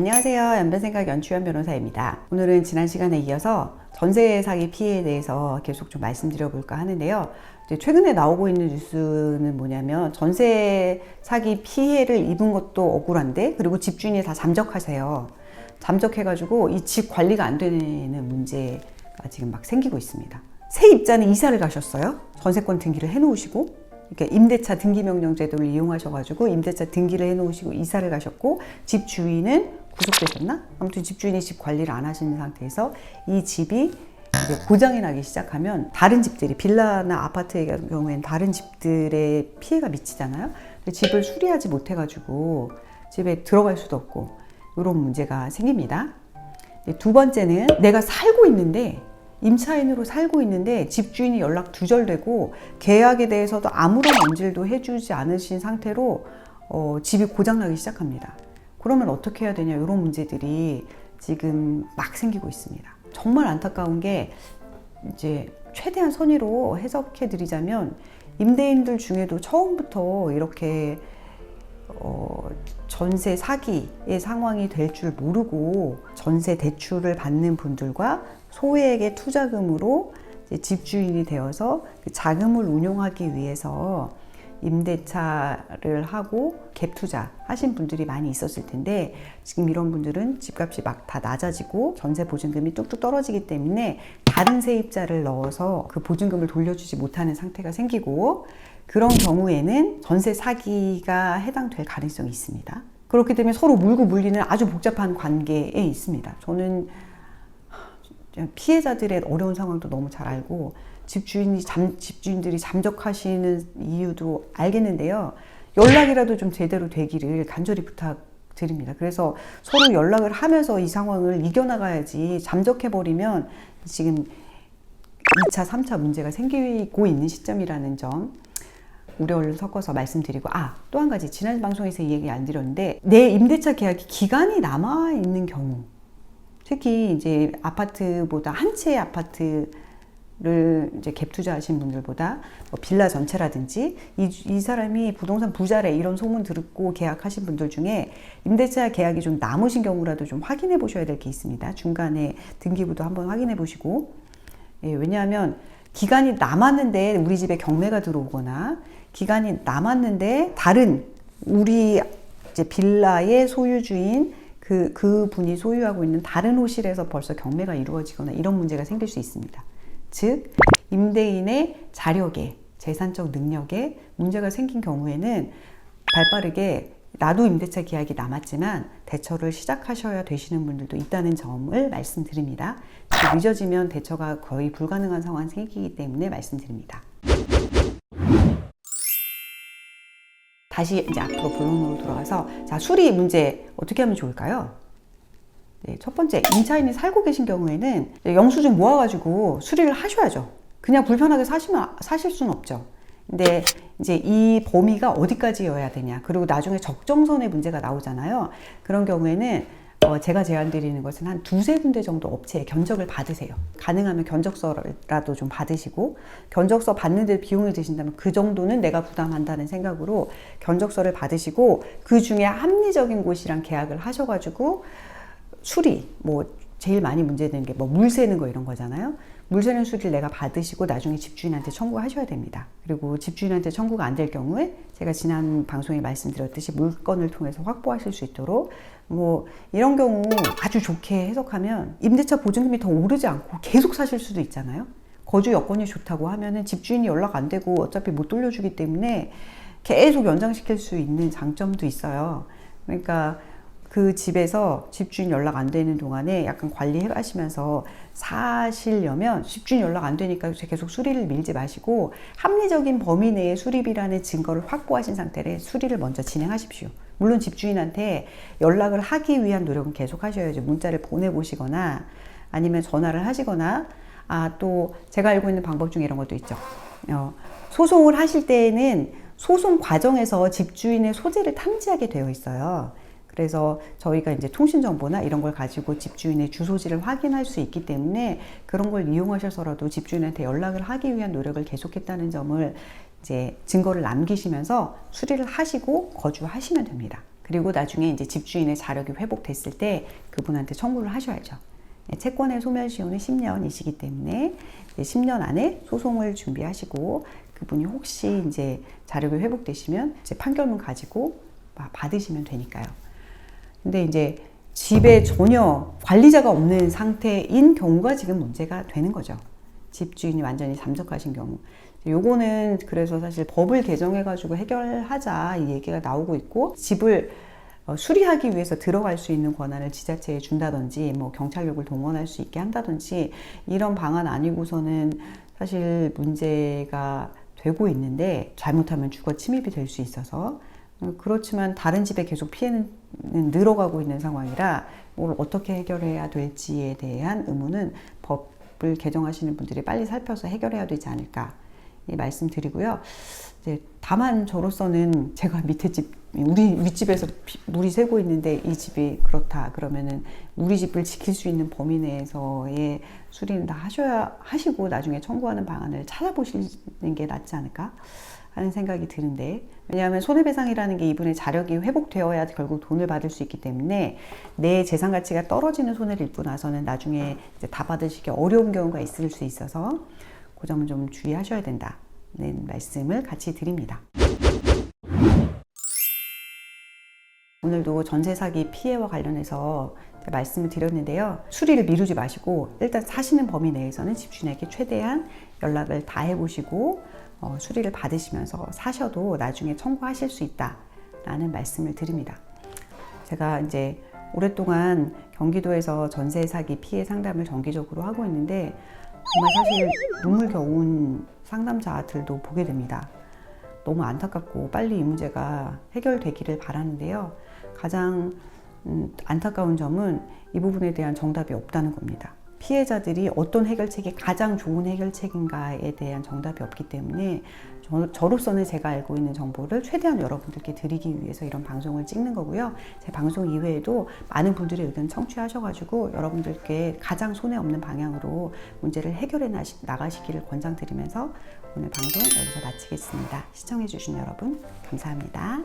안녕하세요. 연변생각 연추현 변호사입니다. 오늘은 지난 시간에 이어서 전세 사기 피해에 대해서 계속 좀 말씀드려 볼까 하는데요. 이제 최근에 나오고 있는 뉴스는 뭐냐면 전세 사기 피해를 입은 것도 억울한데 그리고 집주인이 다 잠적하세요. 잠적해가지고 이 집 관리가 안 되는 문제가 지금 막 생기고 있습니다. 새 입자는 이사를 가셨어요. 전세권 등기를 해놓으시고 이렇게 임대차 등기 명령 제도를 이용하셔가지고 임대차 등기를 해놓으시고 이사를 가셨고 집 주인은 구속되셨나? 아무튼 집 주인이 집 관리를 안 하시는 상태에서 이 집이 고장이 나기 시작하면 다른 집들이 빌라나 아파트의 경우에는 다른 집들의 피해가 미치잖아요. 집을 수리하지 못해가지고 집에 들어갈 수도 없고 이런 문제가 생깁니다. 두 번째는 내가 살고 있는데 임차인으로 살고 있는데 집주인이 연락 두절되고 계약에 대해서도 아무런 언질도 해주지 않으신 상태로 어, 집이 고장나기 시작합니다. 그러면 어떻게 해야 되냐 이런 문제들이 지금 막 생기고 있습니다. 정말 안타까운 게 이제 최대한 선의로 해석해 드리자면 임대인들 중에도 처음부터 이렇게 어, 전세 사기의 상황이 될 줄 모르고 전세 대출을 받는 분들과 소액의 투자금으로 집주인이 되어서 그 자금을 운용하기 위해서 임대차를 하고 갭 투자 하신 분들이 많이 있었을 텐데 지금 이런 분들은 집값이 막 다 낮아지고 전세 보증금이 뚝뚝 떨어지기 때문에 다른 세입자를 넣어서 그 보증금을 돌려주지 못하는 상태가 생기고 그런 경우에는 전세 사기가 해당될 가능성이 있습니다. 그렇기 때문에 서로 물고 물리는 아주 복잡한 관계에 있습니다. 저는 피해자들의 어려운 상황도 너무 잘 알고 집주인이 잠, 집주인들이 잠적하시는 이유도 알겠는데요. 연락이라도 좀 제대로 되기를 간절히 부탁드립니다. 그래서 서로 연락을 하면서 이 상황을 이겨나가야지 잠적해버리면 지금 2차, 3차 문제가 생기고 있는 시점이라는 점 우려를 섞어서 말씀드리고 아 또 한 가지 지난 방송에서 이 얘기 안 드렸는데 내 임대차 계약이 기간이 남아 있는 경우 특히 이제 아파트보다 한 채의 아파트를 이제 갭 투자하신 분들보다 뭐 빌라 전체라든지 이, 이 사람이 부동산 부자래 이런 소문 듣고 계약하신 분들 중에 임대차 계약이 좀 남으신 경우라도 좀 확인해 보셔야 될 게 있습니다. 중간에 등기부도 한번 확인해 보시고 예, 왜냐하면 기간이 남았는데 우리 집에 경매가 들어오거나 기간이 남았는데 다른 우리 이제 빌라의 소유주인 그, 그 분이 소유하고 있는 다른 호실에서 벌써 경매가 이루어지거나 이런 문제가 생길 수 있습니다. 즉, 임대인의 자력에, 재산적 능력에 문제가 생긴 경우에는 발 빠르게 나도 임대차 계약이 남았지만 대처를 시작하셔야 되시는 분들도 있다는 점을 말씀드립니다. 늦어지면 대처가 거의 불가능한 상황이 생기기 때문에 말씀드립니다. 다시 이제 앞으로 본론으로 돌아가서 자 수리 문제 어떻게 하면 좋을까요? 네, 첫 번째 임차인이 살고 계신 경우에는 영수증 모아가지고 수리를 하셔야죠. 그냥 불편하게 사시면 사실 수는 없죠. 근데 이제 이 범위가 어디까지여야 되냐 그리고 나중에 적정선의 문제가 나오잖아요. 그런 경우에는 어, 제가 제안 드리는 것은 한 두세 군데 정도 업체에 견적을 받으세요. 가능하면 견적서라도 좀 받으시고, 견적서 받는데 비용이 드신다면 그 정도는 내가 부담한다는 생각으로 견적서를 받으시고, 그 중에 합리적인 곳이랑 계약을 하셔가지고, 수리, 뭐, 제일 많이 문제되는 게 뭐 물 새는 거 이런 거잖아요. 물 새는 수리를 내가 받으시고 나중에 집주인한테 청구하셔야 됩니다. 그리고 집주인한테 청구가 안 될 경우에 제가 지난 방송에 말씀드렸듯이 물건을 통해서 확보하실 수 있도록 뭐 이런 경우 아주 좋게 해석하면 임대차 보증금이 더 오르지 않고 계속 사실 수도 있잖아요. 거주 여건이 좋다고 하면은 집주인이 연락 안 되고 어차피 못 돌려주기 때문에 계속 연장시킬 수 있는 장점도 있어요. 그러니까 그 집에서 집주인 연락 안 되는 동안에 약간 관리해 가시면서 사시려면 집주인 연락 안 되니까 계속 수리를 밀지 마시고 합리적인 범위 내에 수리비라는 증거를 확보하신 상태로 수리를 먼저 진행하십시오. 물론 집주인한테 연락을 하기 위한 노력은 계속 하셔야죠. 문자를 보내보시거나 아니면 전화를 하시거나 아 또 제가 알고 있는 방법 중에 이런 것도 있죠. 어, 소송을 하실 때에는 소송 과정에서 집주인의 소재를 탐지하게 되어 있어요. 그래서 저희가 이제 통신 정보나 이런 걸 가지고 집주인의 주소지를 확인할 수 있기 때문에 그런 걸 이용하셔서라도 집주인한테 연락을 하기 위한 노력을 계속했다는 점을 이제 증거를 남기시면서 수리를 하시고 거주하시면 됩니다. 그리고 나중에 이제 집주인의 자력이 회복됐을 때 그분한테 청구를 하셔야죠. 네, 채권의 소멸시효는 10년이시기 때문에 이제 10년 안에 소송을 준비하시고 그분이 혹시 이제 자력이 회복되시면 이제 판결문 가지고 막 받으시면 되니까요. 근데 이제 집에 전혀 관리자가 없는 상태인 경우가 지금 문제가 되는 거죠. 집주인이 완전히 잠적하신 경우. 요거는 그래서 사실 법을 개정해가지고 해결하자 이 얘기가 나오고 있고 집을 어, 수리하기 위해서 들어갈 수 있는 권한을 지자체에 준다든지 뭐 경찰력을 동원할 수 있게 한다든지 이런 방안 아니고서는 사실 문제가 되고 있는데 잘못하면 주거 침입이 될 수 있어서 어, 그렇지만 다른 집에 계속 피해는 늘어가고 있는 상황이라 뭘 어떻게 해결해야 될지에 대한 의무는 법을 개정하시는 분들이 빨리 살펴서 해결해야 되지 않을까. 이 말씀드리고요. 다만 저로서는 제가 밑에 집 우리 윗집에서 피- 물이 새고 있는데 이 집이 그렇다. 그러면은 우리 집을 지킬 수 있는 범위 내에서의 수리는 다 하셔야 하시고 나중에 청구하는 방안을 찾아보시는 게 낫지 않을까 하는 생각이 드는데 왜냐하면 손해배상이라는 게 이분의 자력이 회복되어야 결국 돈을 받을 수 있기 때문에 내 재산 가치가 떨어지는 손해를 입고 나서는 나중에 이제 다 받으시기 어려운 경우가 있을 수 있어서 그 점은 좀 주의하셔야 된다는 말씀을 같이 드립니다. 오늘도 전세 사기 피해와 관련해서 말씀을 드렸는데요. 수리를 미루지 마시고 일단 사시는 범위 내에서는 집주인에게 최대한 연락을 다 해보시고 어, 수리를 받으시면서 사셔도 나중에 청구하실 수 있다라는 말씀을 드립니다. 제가 이제 오랫동안 경기도에서 전세 사기 피해 상담을 정기적으로 하고 있는데 정말 사실 눈물겨운 상담자들도 보게 됩니다. 너무 안타깝고 빨리 이 문제가 해결되기를 바라는데요. 가장 음, 안타까운 점은 이 부분에 대한 정답이 없다는 겁니다. 피해자들이 어떤 해결책이 가장 좋은 해결책인가에 대한 정답이 없기 때문에 저, 저로서는 제가 알고 있는 정보를 최대한 여러분들께 드리기 위해서 이런 방송을 찍는 거고요. 제 방송 이외에도 많은 분들의 의견 청취하셔가지고 여러분들께 가장 손해 없는 방향으로 문제를 해결해 나가시기를 권장드리면서 오늘 방송 여기서 마치겠습니다. 시청해주신 여러분 감사합니다.